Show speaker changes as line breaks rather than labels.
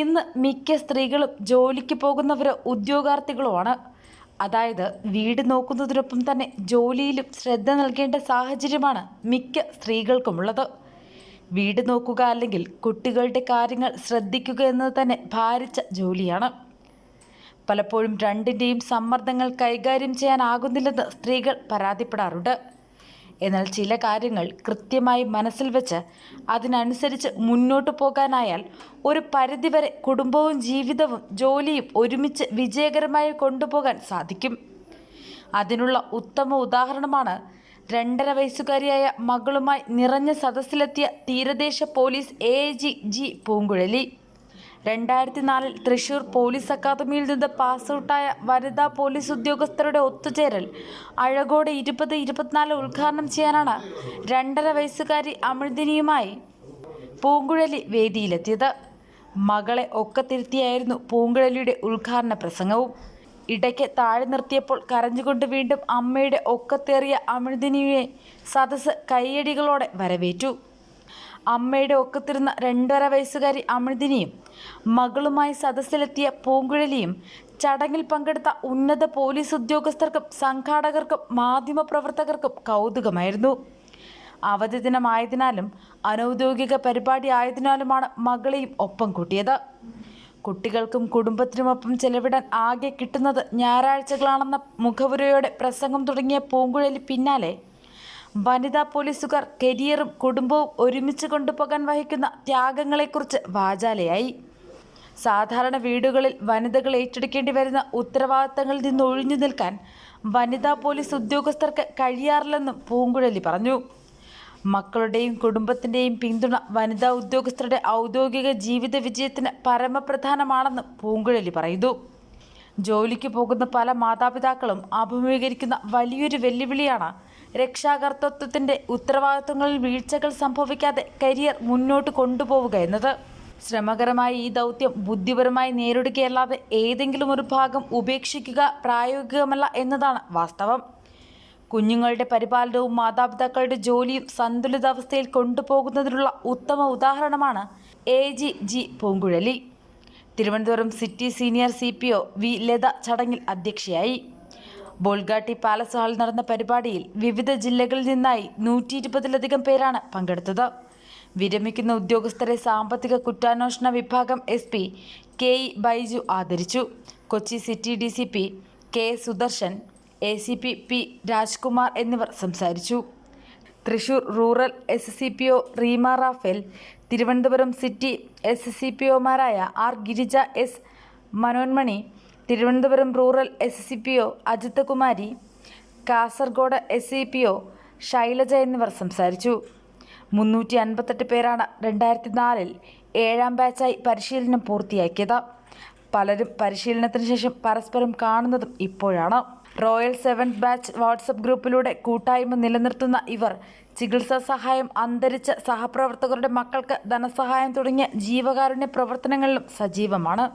ഇന്ന് മിക്ക സ്ത്രീകളും ജോലിക്ക് പോകുന്നവരോ ഉദ്യോഗാർത്ഥികളുമാണ്. അതായത് വീട് നോക്കുന്നതിനൊപ്പം തന്നെ ജോലിയിലും ശ്രദ്ധ നൽകേണ്ട സാഹചര്യമാണ് മിക്ക സ്ത്രീകൾക്കുമുള്ളത്. വീട് നോക്കുക അല്ലെങ്കിൽ കുട്ടികളുടെ കാര്യങ്ങൾ ശ്രദ്ധിക്കുക എന്നത് തന്നെ ഭാരിച്ച ജോലിയാണ്. പലപ്പോഴും രണ്ടിന്റെയും സമ്മർദ്ദങ്ങൾ കൈകാര്യം ചെയ്യാനാകുന്നില്ലെന്ന് സ്ത്രീകൾ പരാതിപ്പെടാറുണ്ട്. എന്നാൽ ചില കാര്യങ്ങൾ കൃത്യമായി മനസ്സിൽ വെച്ച് അതിനനുസരിച്ച് മുന്നോട്ട് പോകാനായാൽ ഒരു പരിധിവരെ കുടുംബവും ജീവിതവും ജോലിയും ഒരുമിച്ച് വിജയകരമായി കൊണ്ടുപോകാൻ സാധിക്കും. അതിനുള്ള ഉത്തമ ഉദാഹരണമാണ് രണ്ടര വയസ്സുകാരിയായ മകളുമായി നിറഞ്ഞ സദസ്സിലെത്തിയ തീരദേശ police A G G Poonkuzhali. രണ്ടായിരത്തി നാലിൽ തൃശൂർ പോലീസ് അക്കാദമിയിൽ നിന്ന് പാസ്ഔട്ടായ വനിതാ പോലീസ് ഉദ്യോഗസ്ഥരുടെ ഒത്തുചേരൽ അഴകോട് ഇരുപത് ഇരുപത്തിനാല് ഉദ്ഘാടനം ചെയ്യാനാണ് രണ്ടര വയസ്സുകാരി അമൃതിനിയുമായി പൂങ്കുഴലി വേദിയിലെത്തിയത്. മകളെ ഒക്കത്തിരുത്തിയായിരുന്നു പൂങ്കുഴലിയുടെ ഉദ്ഘാടന പ്രസംഗവും. ഇടയ്ക്ക് താഴെ നിർത്തിയപ്പോൾ കരഞ്ഞുകൊണ്ട് വീണ്ടും അമ്മയുടെ ഒക്കത്തേറിയ അമൃതിനിയെ സദസ് കൈയടികളോടെ വരവേറ്റു. അമ്മയുടെ ഒക്കത്തിരുന്ന രണ്ടര വയസ്സുകാരി അമൃതിനിയും മകളുമായി സദസ്സിലെത്തിയ പൂങ്കുഴലിയും ചടങ്ങിൽ പങ്കെടുത്ത ഉന്നത പോലീസ് ഉദ്യോഗസ്ഥർക്കും സംഘാടകർക്കും മാധ്യമപ്രവർത്തകർക്കും കൗതുകമായിരുന്നു. അവധി ദിനമായതിനാലും അനൗദ്യോഗിക പരിപാടി ആയതിനാലുമാണ് മകളെയും ഒപ്പം കൂട്ടിയത്. കുട്ടികൾക്കും കുടുംബത്തിനുമൊപ്പം ചെലവിടാൻ ആകെ കിട്ടുന്നത് ഞായറാഴ്ചകളാണെന്ന മുഖവുരയോടെ പ്രസംഗം തുടങ്ങിയ പൂങ്കുഴലി പിന്നാലെ വനിതാ പോലീസുകാർ കരിയറും കുടുംബവും ഒരുമിച്ച് കൊണ്ടുപോകാൻ വഹിക്കുന്ന ത്യാഗങ്ങളെക്കുറിച്ച് വാചാലയായി. സാധാരണ വീടുകളിൽ വനിതകൾ ഏറ്റെടുക്കേണ്ടി വരുന്ന ഉത്തരവാദിത്തങ്ങളിൽ നിന്ന് ഒഴിഞ്ഞു നിൽക്കാൻ വനിതാ പോലീസ് ഉദ്യോഗസ്ഥർക്ക് കഴിയാറില്ലെന്നും പൂങ്കുഴലി പറഞ്ഞു. മക്കളുടെയും കുടുംബത്തിന്റെയും പിന്തുണ വനിതാ ഉദ്യോഗസ്ഥരുടെ ഔദ്യോഗിക ജീവിത വിജയത്തിന് പരമപ്രധാനമാണെന്നും പൂങ്കുഴലി പറയുന്നു. ജോലിക്ക് പോകുന്ന പല മാതാപിതാക്കളും അഭിമുഖീകരിക്കുന്ന വലിയൊരു വെല്ലുവിളിയാണ് രക്ഷാകർത്തൃത്വത്തിന്റെ ഉത്തരവാദിത്വങ്ങളിൽ വീഴ്ചകൾ സംഭവിക്കാതെ കരിയർ മുന്നോട്ട് കൊണ്ടുപോവുക എന്നത്. ശ്രമകരമായ ഈ ദൗത്യം ബുദ്ധിപരമായി നേരിടുകയല്ലാതെ ഏതെങ്കിലും ഒരു ഭാഗം ഉപേക്ഷിക്കുക പ്രായോഗികമല്ല എന്നതാണ് വാസ്തവം. കുഞ്ഞുങ്ങളുടെ പരിപാലനവും മാതാപിതാക്കളുടെ ജോലിയും സന്തുലിതാവസ്ഥയിൽ കൊണ്ടുപോകുന്നതിനുള്ള ഉത്തമ ഉദാഹരണമാണ് A G G Poonkuzhali. Thiruvananthapuram city senior C P O V Latha ചടങ്ങിൽ അധ്യക്ഷയായി. ബോൾഗാട്ടി പാലസ് ഹാളിൽ നടന്ന പരിപാടിയിൽ വിവിധ ജില്ലകളിൽ നിന്നായി നൂറ്റി ഇരുപതിലധികം പേരാണ് പങ്കെടുത്തത്. വിരമിക്കുന്ന ഉദ്യോഗസ്ഥരെ സാമ്പത്തിക കുറ്റാന്വേഷണ വിഭാഗം S P K E Baiju ആദരിച്ചു. Kochi city D C P K Sudarshan A C P P Rajkumar എന്നിവർ സംസാരിച്ചു. Thrissur rural S C P O Reema Raphael Thiruvananthapuram city S C P ഒമാരായ R Girija S Manonmani Thiruvananthapuram rural S C P O Ajithakumari Kasaragod S C P O Shailaja എന്നിവർ സംസാരിച്ചു. മുന്നൂറ്റി അൻപത്തെട്ട് പേരാണ് രണ്ടായിരത്തി നാലിൽ ഏഴാം ബാച്ചായി പരിശീലനം പൂർത്തിയാക്കിയത്. പലരും പരിശീലനത്തിന് ശേഷം പരസ്പരം കാണുന്നതും ഇപ്പോഴാണ്. റോയൽ സെവൻത് ബാച്ച് വാട്സപ്പ് ഗ്രൂപ്പിലൂടെ കൂട്ടായ്മ നിലനിർത്തുന്ന ഇവർ ചികിത്സാ സഹായം അന്തരിച്ച സഹപ്രവർത്തകരുടെ മക്കൾക്ക് ധനസഹായം തുടങ്ങിയ ജീവകാരുണ്യ പ്രവർത്തനങ്ങളിലും സജീവമാണ്.